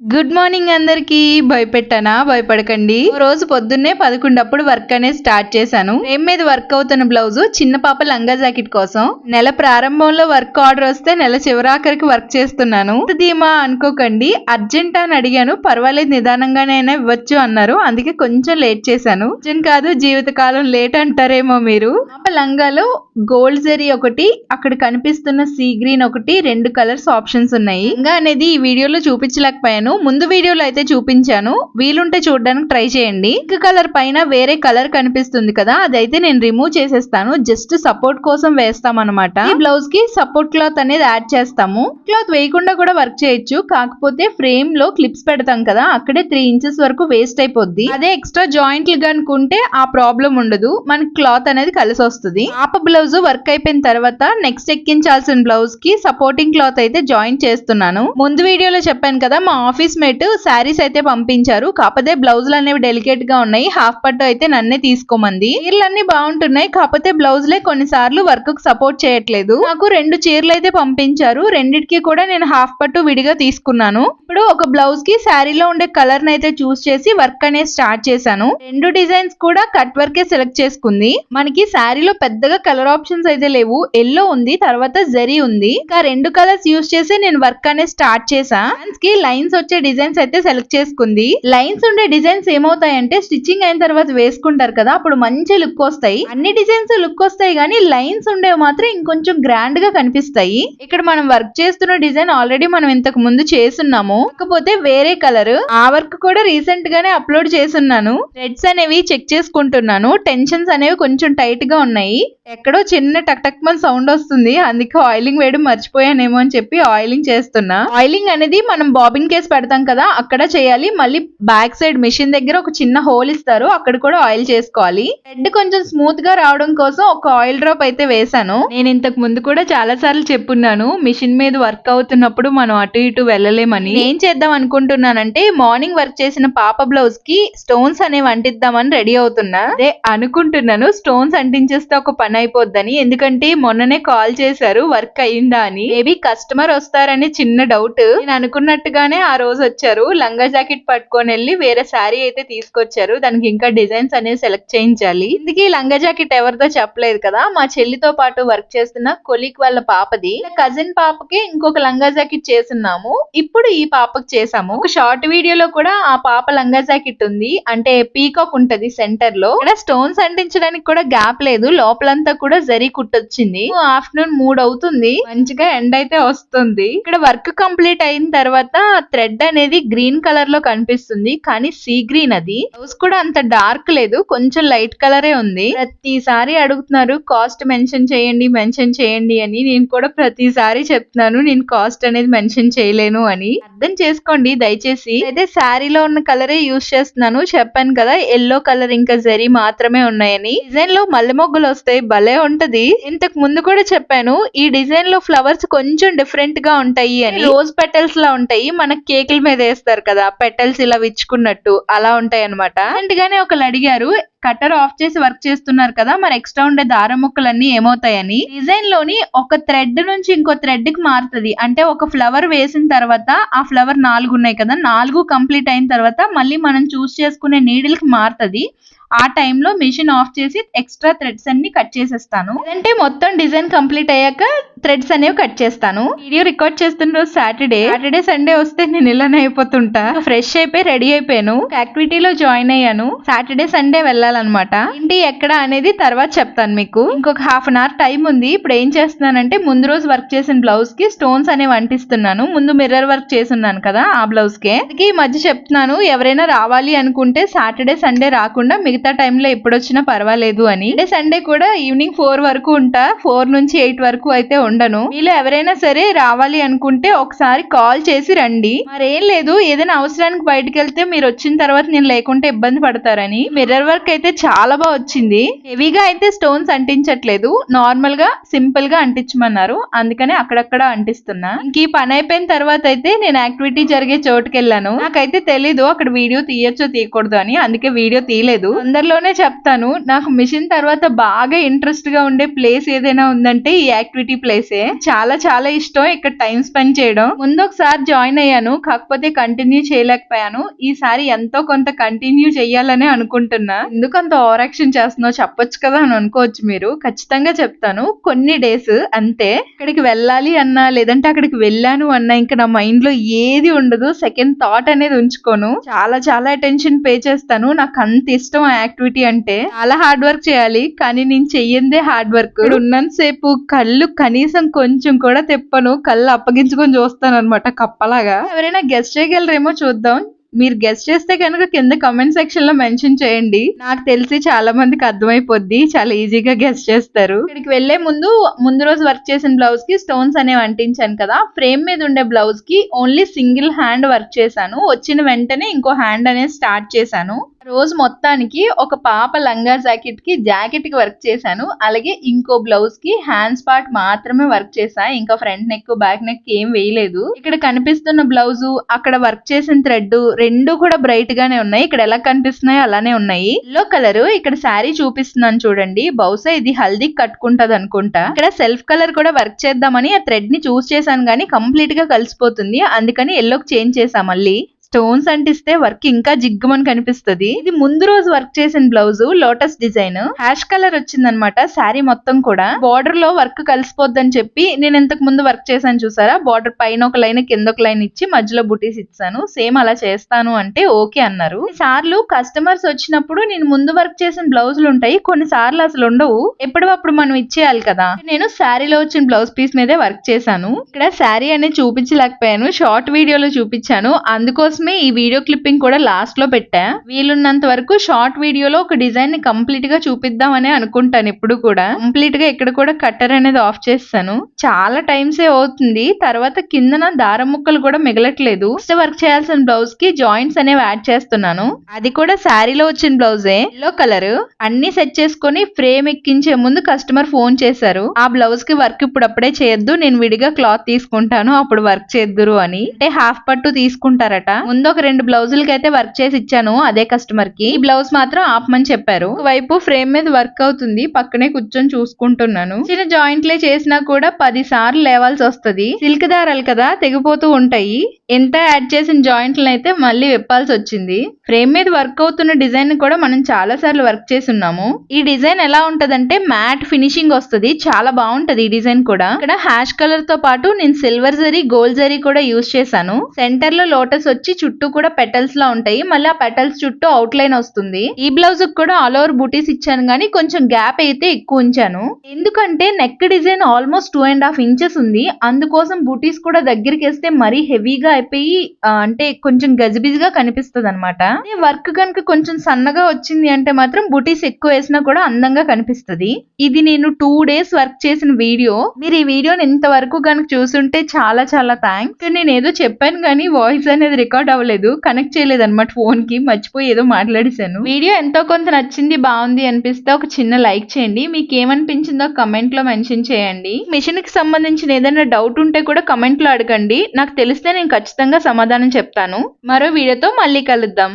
Good morning అందరికి. భయపెట్టానా? భయపడకండి. రోజు పొద్దున్నే పదకొండప్పుడు వర్క్ అనేది స్టార్ట్ చేశాను. ఫ్రేమ్ మీద వర్క్ అవుతున్న బ్లౌజ్ చిన్న పాప లంగా జాకెట్ కోసం. నెల ప్రారంభంలో వర్క్ ఆర్డర్ వస్తే నెల చివరాఖరికి వర్క్ చేస్తున్నాను. ధీమా అనుకోకండి. అర్జెంట్ అని అడిగాను. పర్వాలేదు నిదానంగానైనా ఇవ్వచ్చు అన్నారు. అందుకే కొంచెం లేట్ చేశాను. అర్జెంట్ కాదు జీవితకాలం లేట్ అంటారేమో మీరు. పాప లంగాలో గోల్డ్ జరీ ఒకటి అక్కడ కనిపిస్తున్న సీ గ్రీన్ ఒకటి రెండు కలర్స్ ఆప్షన్స్ ఉన్నాయి. ఇంకా అనేది ఈ వీడియోలో చూపించలేకపోయాను. ముందు వీడియోలో అయితే చూపించాను. వీలుంటే చూడడానికి ట్రై చేయండి. పింక్ కలర్ పైన వేరే కలర్ కనిపిస్తుంది కదా అదైతే నేను రిమూవ్ చేసేస్తాను. జస్ట్ సపోర్ట్ కోసం వేస్తాం అనమాట ఈ బ్లౌజ్కి సపోర్ట్ క్లాత్ అనేది యాడ్ చేస్తాము. క్లాత్ వేయకుండా కూడా వర్క్ చేయొచ్చు. కాకపోతే ఫ్రేమ్లో క్లిప్స్ పెడతాం కదా అక్కడే త్రీ ఇంచెస్ వరకు వేస్ట్ అయిపోద్ది. అదే ఎక్స్ట్రా జాయింట్లు అనుకుంటే ఆ ప్రాబ్లం ఉండదు. మనకి క్లాత్ అనేది కలిసి వస్తుంది. ఆప బ్లౌజ్ వర్క్ అయిపోయిన తర్వాత నెక్స్ట్ ఎక్కించాల్సిన బ్లౌజ్కి సపోర్టింగ్ క్లాత్ అయితే జాయిన్ చేస్తున్నాను. ముందు వీడియోలో చెప్పాను కదా మా ఆఫీస్ ఆఫీస్ మేట్ శారీస్ అయితే పంపించారు. కాకపోతే బ్లౌజులు అనేవి డెలికేట్గా ఉన్నాయి. హాఫ్ పట్టు అయితే నన్నే తీసుకోమంది. చీరలన్నీ బాగుంటున్నాయి. కాకపోతే బ్లౌజులే కొన్నిసార్లు వర్క్కు సపోర్ట్ చేయట్లేదు. నాకు రెండు చీరలు అయితే పంపించారు. రెండిటికి కూడా నేను హాఫ్ పట్టు విడిగా తీసుకున్నాను. ఇప్పుడు ఒక బ్లౌజ్కి శారీలో ఉండే కలర్ అయితే చూస్ చేసి వర్క్ అనేది స్టార్ట్ చేశాను. రెండు డిజైన్స్ కూడా కట్ వర్కే సెలెక్ట్ చేసుకుంది. మనకి శారీలో పెద్దగా కలర్ ఆప్షన్స్ అయితే లేవు. ఎల్లో ఉంది తర్వాత జరీ ఉంది. ఇంకా రెండు కలర్స్ యూస్ చేసి నేను వర్క్ అనేది స్టార్ట్ చేసా కి లైన్స్ వచ్చి డిజైన్స్ అయితే సెలెక్ట్ చేసుకుంది. లైన్స్ ఉండే డిజైన్స్ ఏమవుతాయంటే స్టిచ్చింగ్ అయిన తర్వాత వేసుకుంటారు కదా అప్పుడు మంచి లుక్ వస్తాయి. అన్ని డిజైన్స్ లుక్ వస్తాయి కానీ లైన్స్ ఉండేవి మాత్రం ఇంకొంచెం గ్రాండ్గా కనిపిస్తాయి. ఇక్కడ మనం వర్క్ చేస్తున్న డిజైన్ ఆల్రెడీ మనం ఇంతకు ముందు చేస్తున్నాము. కాకపోతే వేరే కలర్. ఆ వర్క్ కూడా రీసెంట్ గానే అప్లోడ్ చేస్తున్నాను. థ్రెడ్స్ అనేవి చెక్ చేసుకుంటున్నాను. టెన్షన్స్ అనేవి కొంచెం టైట్గా ఉన్నాయి. ఎక్కడో చిన్న టక్ టక్ మన సౌండ్ వస్తుంది. అందుకే ఆయిలింగ్ వేయడం మర్చిపోయానేమో అని చెప్పి ఆయిలింగ్ చేస్తున్నా. ఆయిలింగ్ అనేది మనం బాబిన్ కేస్ పెడతాం కదా అక్కడ చేయాలి. మళ్ళీ బ్యాక్ సైడ్ మిషన్ దగ్గర ఒక చిన్న హోల్ ఇస్తారు. అక్కడ కూడా ఆయిల్ చేసుకోవాలి. హెడ్ కొంచెం స్మూత్గా రావడం కోసం ఒక ఆయిల్ డ్రాప్ అయితే వేసాను నేను ఇంతకు ముందు కూడా చాలా సార్లు చెప్పున్నాను మిషన్ మీద వర్క్ అవుతున్నప్పుడు మనం అటు ఇటు వెళ్ళలేమని. ఏం చేద్దాం అనుకుంటున్నానంటే మార్నింగ్ వర్క్ చేసిన పాప బ్లౌజ్కి స్టోన్స్ అనేవి అంటిద్దామని రెడీ అవుతున్నా. అదే అనుకుంటున్నాను స్టోన్స్ అంటించేస్తే ఒక పని అయిపోద్దని. ఎందుకంటే మొన్ననే కాల్ చేశారు వర్క్ అయిందా అని. మేబీ కస్టమర్ వస్తారని చిన్న డౌట్ నేను అనుకున్నట్టుగానే ఆ రోజు వచ్చారు లంగా జాకెట్ పట్టుకొని వెళ్ళి వేరే శారీ అయితే తీసుకొచ్చారు. దానికి ఇంకా డిజైన్స్ అనేవి సెలెక్ట్ చేయించాలి. ఇందుకే లంగా జాకెట్ ఎవరితో చెప్పలేదు కదా. మా చెల్లితో పాటు వర్క్ చేస్తున్న కొలీగ్ వాళ్ళ పాపది. కజిన్ పాపకి ఇంకొక లంగా జాకెట్ చేస్తున్నాము. ఇప్పుడు ఈ పాపకి చేసాము ఒక షార్ట్ వీడియోలో కూడా ఆ పాప లంగా జాకెట్ ఉంది. అంటే పీకాక్ ఉంటది సెంటర్లో. ఇక్కడ స్టోన్స్ అంటించడానికి కూడా గ్యాప్ లేదు. లోపలంతా కూడా జరీ కుట్టొచ్చింది. ఆఫ్టర్నూన్ మూడు అవుతుంది మంచిగా ఎండ్ అయితే వస్తుంది. ఇక్కడ వర్క్ కంప్లీట్ అయిన తర్వాత థ్రెడ్ అనేది గ్రీన్ కలర్లో కనిపిస్తుంది కానీ సీ గ్రీన్ అది. బ్లౌజ్ కూడా అంత డార్క్ లేదు కొంచెం లైట్ కలరే ఉంది. ప్రతిసారి అడుగుతున్నారు కాస్ట్ మెన్షన్ చేయండి మెన్షన్ చేయండి అని. నేను కూడా ప్రతిసారి చెప్తున్నాను నేను కాస్ట్ అనేది మెన్షన్ చేయలేను అని. అర్థం చేసుకోండి దయచేసి. అయితే శారీలో ఉన్న కలరే యూస్ చేస్తున్నాను చెప్పాను కదా ఎల్లో కలర్ ఇంకా జరీ మాత్రమే ఉన్నాయని. డిజైన్లో మల్లె మొగ్గులు వస్తాయి భలే ఉంటది. ఇంతకు ముందు కూడా చెప్పాను ఈ డిజైన్లో ఫ్లవర్స్ కొంచెం డిఫరెంట్గా ఉంటాయి అని. రోజ్ పెటల్స్ లా ఉంటాయి మన కేకుల మీద వేస్తారు కదా పెటల్స్ ఇలా విచ్చుకున్నట్టు అలా ఉంటాయి అనమాట గానే ఒకళ్ళు అడిగారు కట్టర్ ఆఫ్ చేసి వర్క్ చేస్తున్నారు కదా మరి ఎక్స్ట్రా ఉండే దారం ముక్కలన్నీ ఏమవుతాయని? డిజైన్లోని ఒక థ్రెడ్ నుంచి ఇంకో థ్రెడ్కి మారుతుంది. అంటే ఒక ఫ్లవర్ వేసిన తర్వాత ఆ ఫ్లవర్ నాలుగు ఉన్నాయి కదా నాలుగు కంప్లీట్ అయిన తర్వాత మళ్ళీ మనం చూస్ చేసుకునే నీడిల్కి మారుతుంది. ఆ టైంలో మిషన్ ఆఫ్ చేసి ఎక్స్ట్రా థ్రెడ్స్ అన్ని కట్ చేసేస్తాను. అంటే మొత్తం డిజైన్ కంప్లీట్ అయ్యాక థ్రెడ్స్ అనేవి కట్ చేస్తాను. వీడియో రికార్డ్ చేస్తున్న రోజు సాటర్డే. సాటర్డే సండే వస్తే నేను ఇలానే అయిపోతుంటా. ఫ్రెష్ అయిపోయి రెడీ అయిపోయాను. యాక్టివిటీలో జాయిన్ అయ్యాను. సాటర్డే సండే వెళ్ళాలి. వెళ్ళాలన్నమాట ఇంటి ఎక్కడ అనేది తర్వాత చెప్తాను మీకు. ఇంకొక హాఫ్ అన్ అవర్ టైం ఉంది. ఇప్పుడు ఏం చేస్తున్నానంటే ముందు రోజు వర్క్ చేసిన బ్లౌజ్కి స్టోన్స్ అనేవి అంటిస్తున్నాను. ముందు మిర్రర్ వర్క్ చేస్తున్నాను కదా ఆ బ్లౌజ్ కే. ఈ మధ్య చెప్తున్నాను ఎవరైనా రావాలి అనుకుంటే సాటర్డే సండే రాకుండా మిగతా టైంలో ఎప్పుడు వచ్చినా పర్వాలేదు అని. అంటే సండే కూడా ఈవినింగ్ ఫోర్ వరకు ఉంటా. ఫోర్ నుంచి ఎయిట్ వరకు అయితే ఉండను. మీలో ఎవరైనా సరే రావాలి అనుకుంటే ఒకసారి కాల్ చేసి రండి. మరేం లేదు ఏదైనా అవసరానికి బయటకు వెళ్తే మీరు వచ్చిన తర్వాత నేను లేకుంటే ఇబ్బంది పడతారని. మిర్రర్ వర్క్ అయితే అయితే చాలా బాగా వచ్చింది. హెవీగా అయితే స్టోన్స్ అంటించట్లేదు. నార్మల్గా సింపుల్గా అంటించమన్నారు. అందుకనే అక్కడక్కడ అంటిస్తున్నా. ఇంక ఈ పని అయిపోయిన తర్వాత అయితే నేను యాక్టివిటీ జరిగే చోటుకి వెళ్ళాను నాకైతే తెలీదు అక్కడ వీడియో తీయొచ్చో తీయకూడదు అని. అందుకే వీడియో తీయలేదు. అందరిలోనే చెప్తాను. నాకు మిషన్ తర్వాత బాగా ఇంట్రెస్ట్గా ఉండే ప్లేస్ ఏదైనా ఉందంటే ఈ యాక్టివిటీ ప్లేసే. చాలా చాలా ఇష్టం ఇక్కడ టైం స్పెండ్ చేయడం. ముందు ఒకసారి జాయిన్ అయ్యాను. కాకపోతే కంటిన్యూ చేయలేకపోయాను. ఈసారి ఎంతో కొంత కంటిన్యూ చెయ్యాలనే అనుకుంటున్నా. ఎందుకు అంత ఓవర్ యాక్షన్ చేస్తున్నావు? చెప్పొచ్చు కదా అని అనుకోవచ్చు మీరు. ఖచ్చితంగా చెప్తాను. కొన్ని డేస్ అంతే. అక్కడికి వెళ్ళాలి అన్నా లేదంటే అక్కడికి వెళ్ళాను అన్నా ఇంకా నా మైండ్లో ఏది ఉండదు. సెకండ్ థాట్ అనేది ఉంచుకోను. చాలా చాలా అటెన్షన్ పే చేస్తాను. నాకు అంత ఇష్టం ఆ యాక్టివిటీ అంటే. చాలా హార్డ్ వర్క్ చేయాలి కానీ నేను చెయ్యందే హార్డ్ వర్క్. ఉన్నంత సేపు కళ్ళు కనీసం కొంచెం కూడా తెప్పను. కళ్ళు అప్పగించుకొని చూస్తాను అనమాట కప్పలాగా. ఎవరైనా గెస్ట్ చేయగలరేమో చూద్దాం. మీరు గెస్ట్ చేస్తే కనుక కింద కమెంట్ సెక్షన్లో మెన్షన్ చేయండి. నాకు తెలిసి చాలా మందికి అర్థమైపోద్ది. చాలా ఈజీగా గెస్ట్ చేస్తారు. ఇక్కడికి వెళ్ళే ముందు ముందు రోజు వర్క్ చేసిన బ్లౌజ్కి స్టోన్స్ అనేవి అంటించాను కదా. ఫ్రేమ్ మీద ఉండే బ్లౌజ్కి ఓన్లీ సింగిల్ హ్యాండ్ వర్క్ చేశాను. వచ్చిన వెంటనే ఇంకో హ్యాండ్ అనేది స్టార్ట్ చేశాను. రోజు మొత్తానికి ఒక పాప లంగా జాకెట్కి జాకెట్కి వర్క్ చేశాను. అలాగే ఇంకో బ్లౌజ్కి హ్యాండ్స్ పార్ట్ మాత్రమే వర్క్ చేశా. ఇంకా ఫ్రంట్ నెక్ బ్యాక్ నెక్ ఏం వేయలేదు. ఇక్కడ కనిపిస్తున్న బ్లౌజ్ అక్కడ వర్క్ చేసిన థ్రెడ్ రెండు కూడా బ్రైట్ గానే ఉన్నాయి. ఇక్కడ ఎలా కనిపిస్తున్నాయో అలానే ఉన్నాయి. ఎల్లో కలర్ ఇక్కడ శారీ చూపిస్తున్నాను చూడండి. బహుశా ఇది హల్దీ కట్టుకుంటది అనుకుంటా. ఇక్కడ సెల్ఫ్ కలర్ కూడా వర్క్ చేద్దామని ఆ థ్రెడ్ని చూస్ చేశాను కానీ కంప్లీట్గా కలిసిపోతుంది. అందుకని ఎల్లోకి చేంజ్ చేసా మళ్ళీ. స్టోన్స్ అంటిస్తే వర్క్ ఇంకా జిగ్గుమని కనిపిస్తుంది. ఇది ముందు రోజు వర్క్ చేసిన blouse lotus design. Ash colour వచ్చిందనమాట శారీ మొత్తం కూడా. బార్డర్లో వర్క్ కలిసిపోద్దని చెప్పి నేను ఇంతకు ముందు వర్క్ చేశాను చూసారా? బార్డర్ పైన ఒక లైన్ కింద ఒక లైన్ ఇచ్చి మధ్యలో బుటీస్ ఇచ్చాను. సేమ్ అలా చేస్తాను అంటే ఓకే అన్నారు. సార్లు కస్టమర్స్ వచ్చినప్పుడు నేను ముందు వర్క్ చేసిన బ్లౌజులు ఉంటాయి కొన్ని సార్లు అసలు ఉండవు. ఎప్పుడప్పుడు మనం ఇచ్చేయాలి కదా. నేను శారీలో వచ్చిన బ్లౌజ్ పీస్ మీదే వర్క్ చేశాను. ఇక్కడ శారీ అనేది చూపించలేకపోయాను షార్ట్ వీడియోలో చూపించాను. అందుకోసం కోసమే ఈ వీడియో క్లిప్పింగ్ కూడా లాస్ట్లో పెట్టా. వీలున్నంత వరకు షార్ట్ వీడియోలో ఒక డిజైన్ని కంప్లీట్గా చూపిద్దామని అనుకుంటాను ఇప్పుడు కూడా. కంప్లీట్గా ఇక్కడ కూడా కట్టర్ అనేది ఆఫ్ చేస్తాను. చాలా టైమ్స్ ఏ అవుతుంది. తర్వాత కిందన దారం ముక్కలు కూడా మిగలట్లేదు. ఫస్ట్ వర్క్ చేయాల్సిన బ్లౌజ్కి జాయింట్స్ అనేవి యాడ్ చేస్తున్నాను. అది కూడా శారీలో వచ్చిన బ్లౌజే. ఎల్లో కలర్ అన్ని సెట్ చేసుకొని ఫ్రేమ్ ఎక్కించే ముందు కస్టమర్ ఫోన్ చేశారు. ఆ బ్లౌజ్కి వర్క్ ఇప్పుడు అప్పుడే చేయొద్దు. నేను విడిగా క్లాత్ తీసుకుంటాను. అప్పుడు వర్క్ చేద్దురు అని. అంటే హాఫ్ పట్టు తీసుకుంటారట. ముందు ఒక రెండు బ్లౌజులకి అయితే వర్క్ చేసి ఇచ్చాను అదే కస్టమర్కి. ఈ బ్లౌజ్ మాత్రం ఆపమని చెప్పారు. వైపు ఫ్రేమ్ మీద వర్క్ అవుతుంది. పక్కనే కూర్చొని చూసుకుంటున్నాను. చిన్న జాయింట్లే చేసినా కూడా పది సార్లు లేవాల్సి వస్తది. సిల్క్ దారాలు కదా తెగిపోతూ ఉంటాయి. ఎంత యాడ్ చేసిన జాయింట్లు అయితే మళ్ళీ విప్పాల్సి వచ్చింది. ఫ్రేమ్ మీద వర్క్ అవుతున్న డిజైన్ కూడా మనం చాలా సార్లు వర్క్ చేసి ఉన్నాము ఈ డిజైన్ ఎలా ఉంటదంటే మ్యాట్ ఫినిషింగ్ వస్తది. చాలా బాగుంటది ఈ డిజైన్ కూడా. ఇక్కడ హ్యాష్ కలర్తో పాటు నేను సిల్వర్ జరీ గోల్డ్ జరీ కూడా యూజ్ చేశాను. సెంటర్లో లోటస్ వచ్చి చుట్టూ కూడా పెటల్స్ లా ఉంటాయి. మళ్ళీ ఆ పెటల్స్ చుట్టూ అవుట్ లైన్ వస్తుంది. ఈ బ్లౌజ్ కూడా ఆల్ ఓవర్ బూటీస్ ఇచ్చాను కానీ కొంచెం గ్యాప్ అయితే ఎక్కువ ఉంచాను. ఎందుకంటే neck design almost two and half inches ఉంది. అందుకోసం బూటీస్ కూడా దగ్గరికి వేస్తే మరీ హెవీగా అయిపోయి అంటే కొంచెం గజిబిజిగా కనిపిస్తుంది అనమాట వర్క్ కనుక కొంచెం సన్నగా వచ్చింది అంటే మాత్రం బుటీస్ ఎక్కువ వేసినా కూడా అందంగా కనిపిస్తది. ఇది నేను టూ డేస్ వర్క్ చేసిన వీడియో. మీరు ఈ వీడియోని ఇంతవరకు కనుక చూసుంటే చాలా చాలా థ్యాంక్స్ నేను ఏదో చెప్పాను కానీ వాయిస్ అనేది రికార్డ్ అవ్వలేదు. కనెక్ట్ చేయలేదు అనమాట ఫోన్కి మర్చిపోయి ఏదో మాట్లాడేశాను. వీడియో ఎంతో కొంత నచ్చింది బాగుంది అనిపిస్తే ఒక చిన్న లైక్ చేయండి. మీకు ఏమనిపించిందో కమెంట్లో మెన్షన్ చేయండి. మిషన్కి సంబంధించిన ఏదైనా డౌట్ ఉంటే కూడా కమెంట్లో అడగండి. నాకు తెలిస్తే నేను ఖచ్చితంగా సమాధానం చెప్తాను. మరో వీడియోతో మళ్ళీ కలుద్దాం.